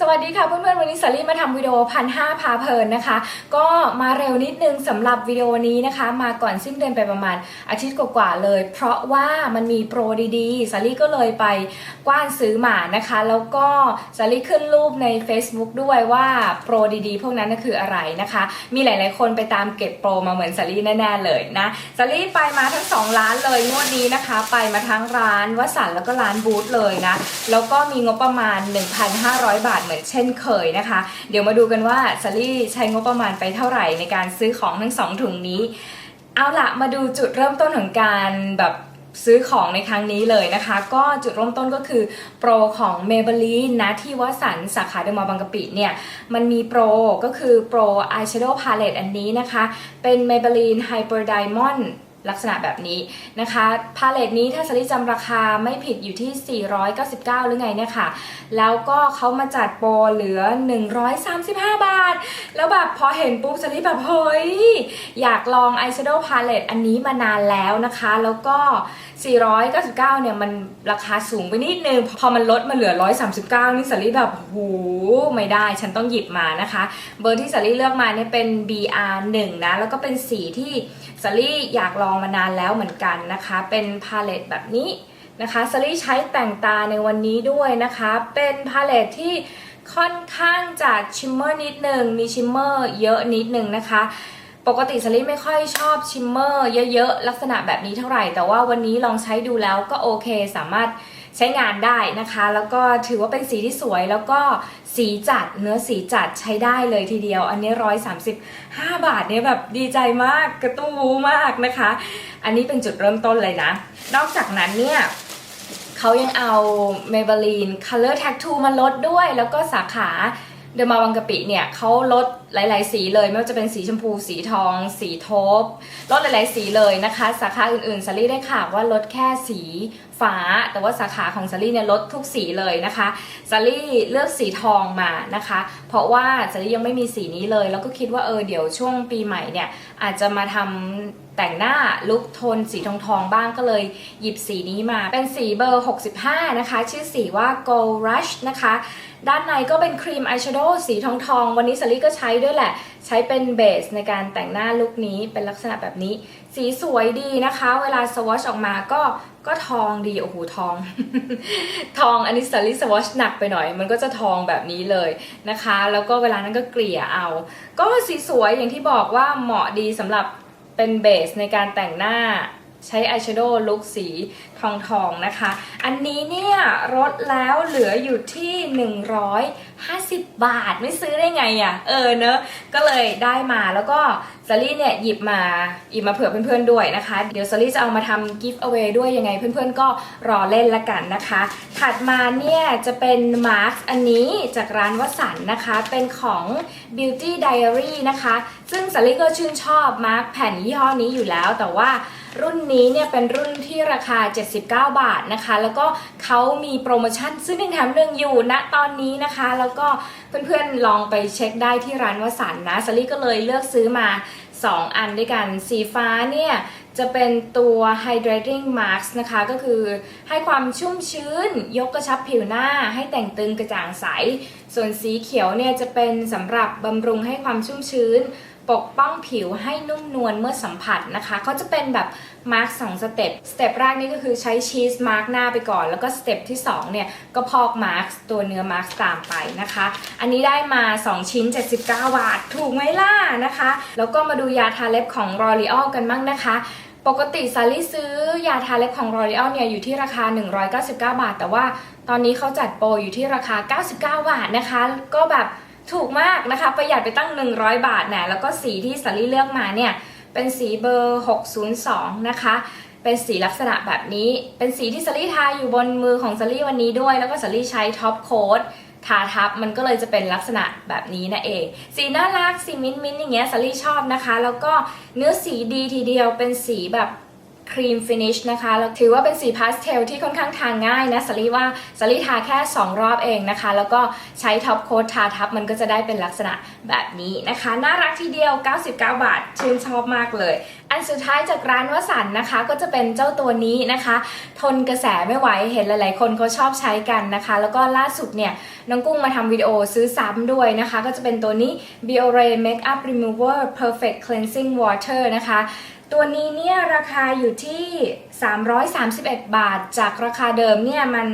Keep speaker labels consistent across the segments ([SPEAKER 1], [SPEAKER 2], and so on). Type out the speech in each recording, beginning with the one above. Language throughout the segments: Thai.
[SPEAKER 1] สวัสดีค่ะเพื่อนๆวันนี้สาลี่มาทำวิดีโอพันห้าพาเพลินนะคะ ก็มาเร็วนิดนึงสำหรับวิดีโอนี้นะคะ มาก่อนสิ้นเดือนไปประมาณอาทิตย์กว่าๆเลย เพราะว่ามันมีโปรดีๆสาลี่ก็เลยไปกว้านซื้อมานะคะ แล้วก็สาลี่ขึ้นรูปใน Facebook ด้วยว่าโปรดีๆ พวกนั้นน่ะคืออะไรนะคะ มีหลายๆคนไปตามเก็บโปรมาเหมือนสาลี่แน่ๆเลยนะสาลี่ไปมาทั้งสองร้านเลยงวดนี้นะคะ ไปมาทั้งร้านวสันแล้วก็ร้านบูธเลยนะแล้วก็มีงบประมาณ 1,500 บาทเหมือนเช่นเคยนะคะ เดี๋ยวมาดูกันว่าซารี่ใช้งบประมาณไปเท่าไหร่ในการซื้อของทั้งสองถุงนี้ เอาละมาดูจุดเริ่มต้นของการแบบซื้อของในครั้งนี้เลยนะคะ ก็จุดเริ่มต้นก็คือโปรของ Maybelline นะที่วัสันสาขาเดมร์บางกะปิเนี่ย มันมีโปรก็คือโปร Eyeshadow Palette อันนี้นะคะ เป็น Maybelline Hyper Diamond ลักษณะแบบนี้นะคะพาเลตนี้ถ้าสลิจำราคาไม่ผิดอยู่ที่ 499 หรือไงเนี่ยค่ะ แล้วก็เขามาจัดโปรเหลือ 135 บาท แล้วแบบพอเห็นปุ๊บสลิแบบเฮ้ย อยากลอง Eyeshadow Palette อันนี้มานานแล้วนะคะ แล้วก็ 499 เนี่ยมันราคาสูงไปนิดนึง พอมันลดมาเหลือ 139 นี่สลิแบบโหไม่ได้ ฉันต้องหยิบมานะคะ เบอร์ที่สลิเลือกมาเนี่ยเป็น BR1 นะ แล้วก็เป็นสีที่สลิอยากลองมานานแล้วเหมือนกันนะคะ เป็นพาเลตแบบนี้นะคะสลิใช้แต่งตาในวันนี้ด้วยนะคะ เป็นพาเลตที่ค่อนข้างจะชิมเมอร์นิดนึงมีชิมเมอร์เยอะนิดนึงนะคะ ปกติสลิไม่ค่อยชอบชิมเมอร์เยอะๆ ลักษณะแบบนี้เท่าไหร่ แต่ว่าวันนี้ลองใช้ดูแล้วก็โอเคสามารถ ใช้งานได้นะคะ แล้วก็ถือว่าเป็นสีที่สวยแล้วก็สีจัดเนื้อสีจัดใช้ได้เลยทีเดียว อันนี้135บาทเนี่ยแบบดีใจมากกระตู้วูมากนะคะ อันนี้เป็นจุดเริ่มต้นเลยนะ นอกจากนั้นเนี่ยเขายังเอา Maybelline Color Tattoo มาลดด้วย แล้วก็สาขาเดอะมาวังกะปิเนี่ยเขาลด หลาย ๆ สีเลยไม่ว่าจะเป็นสีชมพู สีทอง สีโทบลดหลาย ๆ สีเลยนะคะ สาขาอื่นๆซารี่ได้ข่าวว่าลดแค่สีฟ้า แต่ว่าสาขาของซารี่เนี่ยลดทุกสีเลยนะคะซารี่เลือกสีทองมานะคะ เพราะว่าซารี่ยังไม่มีสีนี้เลย แล้วก็คิดว่าเออเดี๋ยวช่วงปีใหม่เนี่ยอาจจะมาทำ แต่งหน้าลุคโทนสีทองทองบ้างก็เลยหยิบสีนี้มา เป็นสีเบอร์ 65 นะคะ ชื่อสีว่า Gold Rush นะคะ ด้านในก็เป็นครีมอายแชโดว์สีทองทอง วันนี้สลิก็ใช้ด้วยแหละ ใช้เป็นเบสในการแต่งหน้าลุคนี้เป็นลักษณะแบบนี้ สีสวยดีนะคะ เวลาสวอชออกมาก็ก็ทองดี โอ้โหทอง ทองอันนี้สลิสวอชหนักไปหน่อย มันก็จะทองแบบนี้เลยนะคะ แล้วก็เวลานั้นก็เกลี่ยเอา ก็สีสวยอย่างที่บอกว่าเหมาะดีสำหรับ เป็นเบสในการแต่งหน้า ใช้อายแชโดว์ลุคสีทองทองนะคะ อันนี้เนี่ยลดแล้วเหลืออยู่ที่ 150 บาทไม่ซื้อได้ไงอะ่ะ เออเนอะก็เลยได้มาแล้วก็ซารี่เนี่ยหยิบมาหยิบมาเผื่อเพื่อนๆด้วยนะคะ เดี๋ยวซารี่จะเอามาทำกิฟต์เอาไว้ด้วยยังไงเพื่อนๆก็รอเล่นละกันนะคะ ถัดมาเนี่ยจะเป็นมาร์คอันนี้จากร้านวสันต์นะคะ เป็นของ Beauty Diary นะคะ ซึ่งสาลิก็ชื่นชอบมาร์คแผ่นยี่ห้อนี้อยู่แล้วแต่ว่า รุ่นนี้เนี่ยเป็นรุ่นที่ราคา 79 บาทนะคะ แล้วก็เขามีโปรโมชั่นซื้อหนึ่งแถมหนึ่งอยู่ณตอนนี้นะคะ แล้วก็เพื่อนๆลองไปเช็คได้ที่ร้านวสันนะสาลิก็เลยเลือกซื้อมา 2 อันด้วยกัน สีฟ้าเนี่ยจะเป็นตัว hydrating mask นะคะ ก็คือให้ความชุ่มชื้น ยกกระชับผิวหน้า ให้แต่งตึงกระจ่างใส ส่วนสีเขียวเนี่ยจะเป็นสำหรับบำรุงให้ความชุ่มชื้น ปกป้องผิวให้นุ่มนวลเมื่อสัมผัสนะคะเขาจะเป็นแบบมาร์กสองสเต็ปสเต็ปแรกนี่ก็คือใช้ชีสมาร์กหน้าไปก่อน แล้วก็สเต็ปที่2เนี่ยก็พอกมาร์กตัวเนื้อมาร์กตามไปนะคะ อันนี้ได้มา 2 ชิ้น 79 บาท ถูกไหมล่ะนะคะ แล้วก็มาดูยาทาเล็บของ r o r e a l กันบ้างนะคะปกติซาลี่ซื้อยาทาเล็บของ r o r e a l เนี่ยอยู่ที่ราคา 199 บาท แต่ว่าตอนนี้เขาจัดโปรอยู่ที่ราคา 99 บาทนะคะ ก็แบบ ถูกมากนะคะ ประหยัดไปตั้ง 100 บาทนะแล้วก็สีที่ซาลี่เลือกมาเนี่ย เป็นสีเบอร์ 602 นะคะ เป็นสีลักษณะแบบนี้ เป็นสีที่ซารี่ทาอยู่บนมือของซารี่วันนี้ด้วย แล้วก็ซารี่ใช้ท็อปโค้ดทาทับมันก็เลยจะเป็นลักษณะแบบนี้นะเอง สีน่ารักสีมิ้นมิ้นอย่างเงี้ยซารี่ชอบนะคะ แล้วก็เนื้อสีดีทีเดียวเป็นสีแบบ ครีมฟินิชนะคะแล้วถือว่าเป็นสีพาสเทลที่ค่อนข้างทาง่ายนะสลีว่าสลีทาแค่ 2 รอบเองนะคะ แล้วก็ใช้ท็อปโค้ดทาทับมันก็จะได้เป็นลักษณะแบบนี้นะคะ น่ารักทีเดียว 99 บาท ชื่นชอบมากเลย อันสุดท้ายจากร้านวสันนะคะ ก็จะเป็นเจ้าตัวนี้นะคะ ทนกระแสไม่ไหวเห็นหลาย ๆ คนเขาชอบใช้กันนะคะ แล้วก็ล่าสุดเนี่ยน้องกุ้งมาทำวิดีโอซื้อซ้ำด้วยนะคะ ก็จะเป็นตัวนี้ Biore Makeup Remover Perfect Cleansing Water นะคะ ตัวนี้เนี่ยราคาอยู่ที่ 331 บาท จากราคาเดิมเนี่ยมัน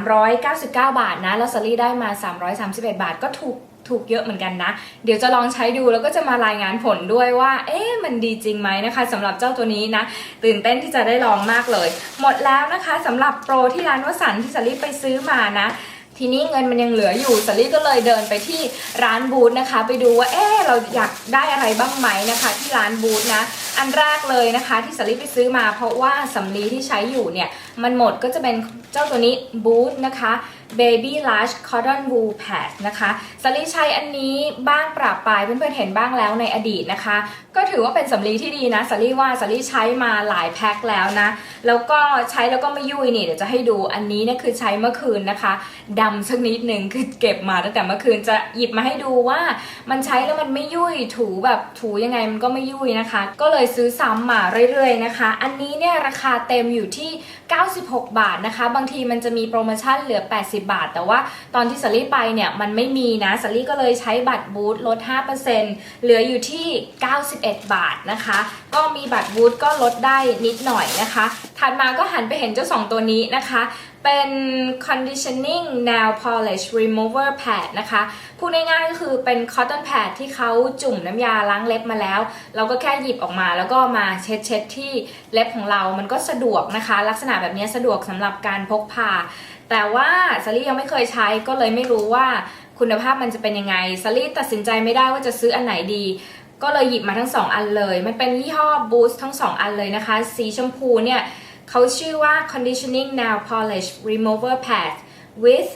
[SPEAKER 1] 399 บาทนะแล้วซารี่ได้มา 331 บาทก็ถูกถูกเยอะเหมือนกันนะ เดี๋ยวจะลองใช้ดูแล้วก็จะมารายงานผลด้วยว่า เอ๊ะ มันดีจริงไหมนะคะสำหรับเจ้าตัวนี้นะ ตื่นเต้นที่จะได้ลองมากเลย หมดแล้วนะคะสำหรับโปรที่ร้านวสันที่ซารีไปซื้อมานะ ทีนี้เงินมันยังเหลืออยู่สลี่ก็เลยเดินไปที่ร้านบูธนะคะ ไปดูว่าเอ๊เราอยากได้อะไรบ้างไหมนะคะ ที่ร้านบูธนะ อันแรกเลยนะคะที่สลี่ไปซื้อมาเพราะว่าสำลีที่ใช้อยู่เนี่ยมันหมดก็จะเป็นเจ้าตัวนี้บูธนะคะ Baby Lush Cotton Wool Pad นะคะสลีใช้อันนี้บ้างปราบปลายเพื่อนๆเห็นบ้างแล้วในอดีตนะคะ ก็ถือว่าเป็นสำลีที่ดีนะสลีว่าสลีใช้มาหลายแพ็คแล้วนะ แล้วก็ใช้แล้วก็ไม่ยุ่ยนี่เดี๋ยวจะให้ดูอันนี้เนี่ยคือใช้เมื่อคืนนะคะดำสักนิดหนึ่งคือเก็บมาตั้งแต่เมื่อคืนจะหยิบมาให้ดูว่ามันใช้แล้วมันไม่ยุ่ยถูแบบถูยังไงมันก็ไม่ยุ่ยนะคะ ก็เลยซื้อซ้ำมาเรื่อยๆนะคะ อันนี้เนี่ยราคาเต็มอยู่ที่ 96 บาทนะคะ บางทีมันจะมีโปรโมชั่นเหลือ 80 บาท แต่ว่าตอนที่สลี่ไปเนี่ยมันไม่มีนะสลี่ก็เลยใช้บัตรบูธลด 5%เหลืออยู่ที่ 91 บาทนะคะ ก็มีบัตรบูธก็ลดได้นิดหน่อยนะคะ ถัดมาก็หันไปเห็นเจ้าสองตัวนี้นะคะ เป็น conditioning nail polish remover pad นะคะ พูดง่ายๆก็คือเป็น cotton pad ที่เขาจุ่มน้ำยาล้างเล็บมาแล้ว เราก็แค่หยิบออกมาแล้วก็มาเช็ดเช็ดๆที่เล็บของเรา มันก็สะดวกนะคะ ลักษณะแบบนี้สะดวกสำหรับการพกพา แต่ว่าซารี่ยังไม่เคยใช้ก็เลยไม่รู้ว่าคุณภาพมันจะเป็นยังไงซารี่ตัดสินใจไม่ได้ว่าจะซื้ออันไหนดีก็เลยหยิบมาทั้งสองอันเลย มันเป็นยี่ห้อ Boost ทั้งสองอันเลยนะคะ สีชมพูเนี่ย เขาชื่อว่า conditioning nail polish remover pad with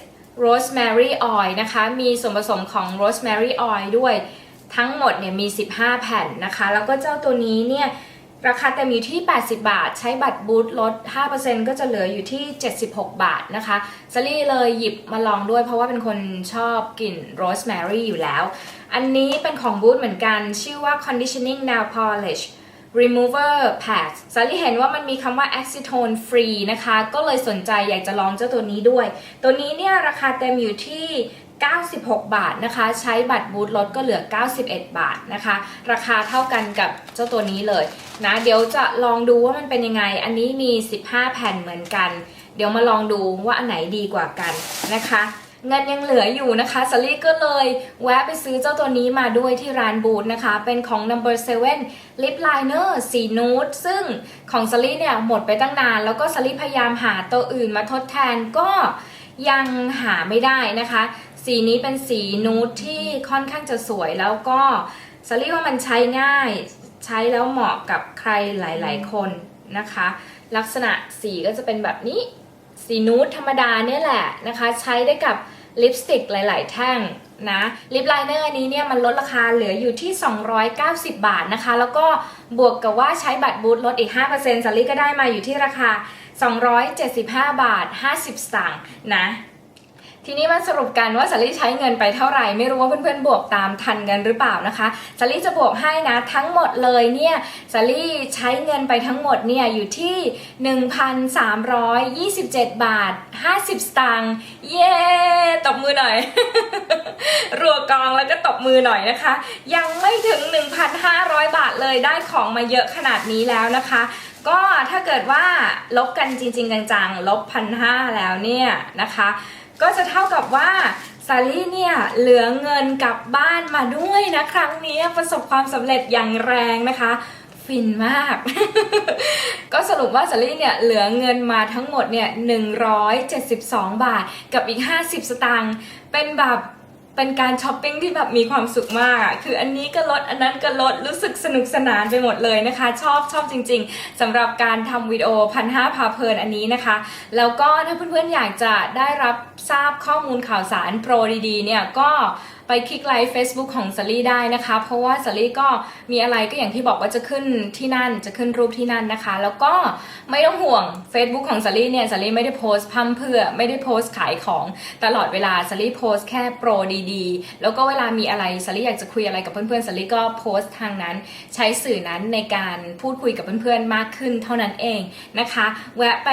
[SPEAKER 1] rosemary oil นะคะ มีส่วนผสมของ rosemary oil ด้วย ทั้งหมดเนี่ยมี 15 แผ่นนะคะ แล้วก็เจ้าตัวนี้เนี่ยราคาเต็มอยู่ที่ 80 บาท ใช้บัตรบูธลด 5%ก็จะเหลืออยู่ที่ 76 บาทนะคะซารี่เลยหยิบมาลองด้วย เพราะว่าเป็นคนชอบกลิ่นโรสแมรี่อยู่แล้ว อันนี้เป็นของบูธเหมือนกัน ชื่อว่า conditioning nail polish remover pad ซารี่เห็นว่ามันมีคำว่า acetone free นะคะ ก็เลยสนใจอยากจะลองเจ้าตัวนี้ด้วย ตัวนี้เนี่ยราคาเต็มอยู่ที่ 96 บาทนะคะ ใช้บัตรบูธลดก็เหลือ 91 บาทนะคะ ราคาเท่ากันกับเจ้าตัวนี้เลยนะ เดี๋ยวจะลองดูว่ามันเป็นยังไง อันนี้มี 15 แผ่นเหมือนกัน เดี๋ยวมาลองดูว่าอันไหนดีกว่ากันนะคะ เงินยังเหลืออยู่นะคะสลี่ก็เลยแวะไปซื้อเจ้าตัวนี้มาด้วยที่ร้านบูธนะคะ เป็นของ Number 7 Lip Liner สีนูดซึ่งของสลี่เนี่ยหมดไปตั้งนาน แล้วก็สลี่พยายามหาตัวอื่นมาทดแทนก็ยังหาไม่ได้นะคะ สีนี้เป็นสีนูดที่ค่อนข้างจะสวยแล้วก็สลี่ว่ามันใช้ง่าย ใช้แล้วเหมาะกับใครหลาย ๆ คนนะคะ ลักษณะสีก็จะเป็นแบบนี้สีนูดธรรมดาเนี่ยแหละนะคะ ใช้ได้กับ ลิปสติกหลาย ๆ แท่งนะลิปไลเนอร์อันนี้เนี่ยมันลดราคาเหลืออยู่ที่ 290 บาทนะคะ แล้วก็บวกกับว่าใช้บัตรบูธลดอีก 5%สลิก็ได้มาอยู่ที่ราคา 275 บาท 50สตางค์นะ ทีนี้มาสรุปกันว่าสาลี่ใช้เงินไปเท่าไหร่ ไม่รู้ว่าเพื่อนๆบวกตามทันกันหรือเปล่านะคะสาลี่จะบวกให้นะทั้งหมดเลยเนี่ยสาลี่ใช้เงินไปทั้งหมดเนี่ยอยู่ที่ 1,327 บาท 50 สตางค์เย้ตบมือหน่อย รัวกองแล้วก็ตบมือหน่อยนะคะ ยังไม่ถึง 1,500 บาทเลยได้ของมาเยอะขนาดนี้แล้วนะคะก็ถ้าเกิดว่าลบกันจริง ๆ จังๆลบพันห้าแล้วเนี่ยนะคะ ก็จะเท่ากับว่าซาลี่เนี่ยเหลือเงินกลับบ้านมาด้วยนะครั้งนี้ประสบความสำเร็จอย่างแรงนะคะฟินมาก ก็สรุปว่าซาลี่เนี่ยเหลือเงินมาทั้งหมดเนี่ย172 บาทกับอีก 50 สตางค์ เป็นแบบ เป็นการช้อปปิ้งที่แบบมีความสุขมากคืออันนี้ก็ลดอันนั้นก็ลดรู้สึกสนุกสนานไปหมดเลยนะคะ ชอบชอบจริง ๆสำหรับการทำวิดีโอพันห้าพาเพลินอันนี้นะคะ แล้วก็ถ้าเพื่อนๆอยากจะได้รับทราบข้อมูลข่าวสารโปรดีๆเนี่ยก็ ไปคลิกไลค์ Facebook ของสลี่ได้นะคะ เพราะว่าสลี่ก็มีอะไรก็อย่างที่บอกว่าจะขึ้นที่นั่นจะขึ้นรูปที่นั่นนะคะ แล้วก็ไม่ต้องห่วง Facebook ของสลี่เนี่ยสลี่ไม่ได้โพสต์พร่ำเพื่อไม่ได้โพสต์ขายของตลอดเวลาสลี่โพสต์แค่โปรดีๆ แล้วก็เวลามีอะไรสลี่อยากจะคุยอะไรกับเพื่อนๆสลี่ก็โพสต์ทางนั้น ใช้สื่อนั้นในการพูดคุยกับเพื่อนๆมากขึ้นเท่านั้นเองนะคะ แวะไป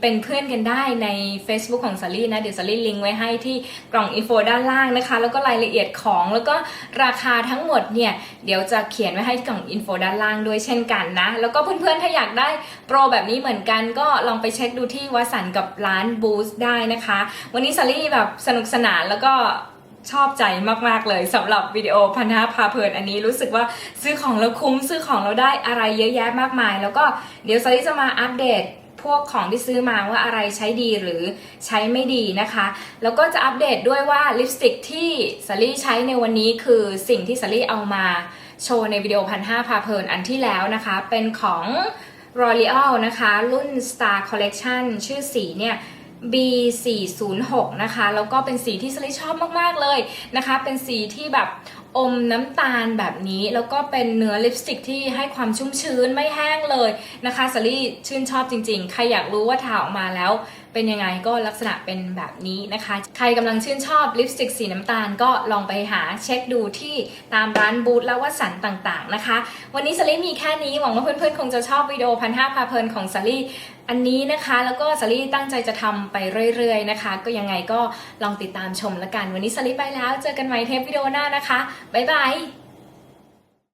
[SPEAKER 1] เป็นเพื่อนกันได้ใน Facebook ของสลี่นะเดี๋ยวสลี่ลิงก์ไว้ให้ที่กล่องอินโฟด้านล่างนะคะ แล้วก็รายละเอียดเอียดของแล้วก็ราคาทั้งหมดเนี่ย เดี๋ยวจะเขียนไว้ให้กล่องอินโฟด้านล่างด้วยเช่นกันนะ แล้วก็เพื่อนๆ ถ้าอยากได้โปรแบบนี้เหมือนกันก็ลองไปเช็คดูที่วสันกับร้านบูสได้นะคะ วันนี้สลี่แบบสนุกสนานแล้วก็ชอบใจมาก ๆ เลยสำหรับวิดีโอพันธะพาเพลินอันนี้รู้สึกว่าซื้อของแล้วคุ้มซื้อของแล้วได้อะไรเยอะแยะมากมาย แล้วก็เดี๋ยวซาริจะมาอัปเดต พวกของที่ซื้อมาว่าอะไรใช้ดีหรือใช้ไม่ดีนะคะ แล้วก็จะอัปเดตด้วยว่าลิปสติกที่ซารีใช้ในวันนี้คือสิ่งที่ซารีเอามาโชว์ในวิดีโอพันห้าพาเพลินอันที่แล้วนะคะ เป็นของ L'Oreal นะคะ รุ่น Star Collection ชื่อสีเนี่ย B406 นะคะ แล้วก็เป็นสีที่สลิชอบมาก ๆ เลยนะคะ เป็นสีที่แบบ อมน้ำตาลแบบนี้แล้วก็เป็นเนื้อลิปสติกที่ให้ความชุ่มชื้นไม่แห้งเลยนะคะสลี่ชื่นชอบจริงๆ ใครอยากรู้ว่าทาออกมาแล้ว เป็นยังไงก็ลักษณะเป็นแบบนี้นะคะ ใครกำลังชื่นชอบลิปสติกสีน้ำตาลก็ลองไปหาเช็คดูที่ตามร้านบูธและวัสันต่างๆนะคะ วันนี้สลี่มีแค่นี้หวังว่าเพื่อนๆ คงจะชอบวิดีโอพันห้าพาเพลินของสลี่อันนี้นะคะ แล้วก็สลี่ตั้งใจจะทำไปเรื่อยๆนะคะ ก็ยังไงก็ลองติดตามชมละกัน วันนี้สลี่ไปแล้ว เจอกันใหม่เทปวิดีโอหน้านะคะบ๊ายบาย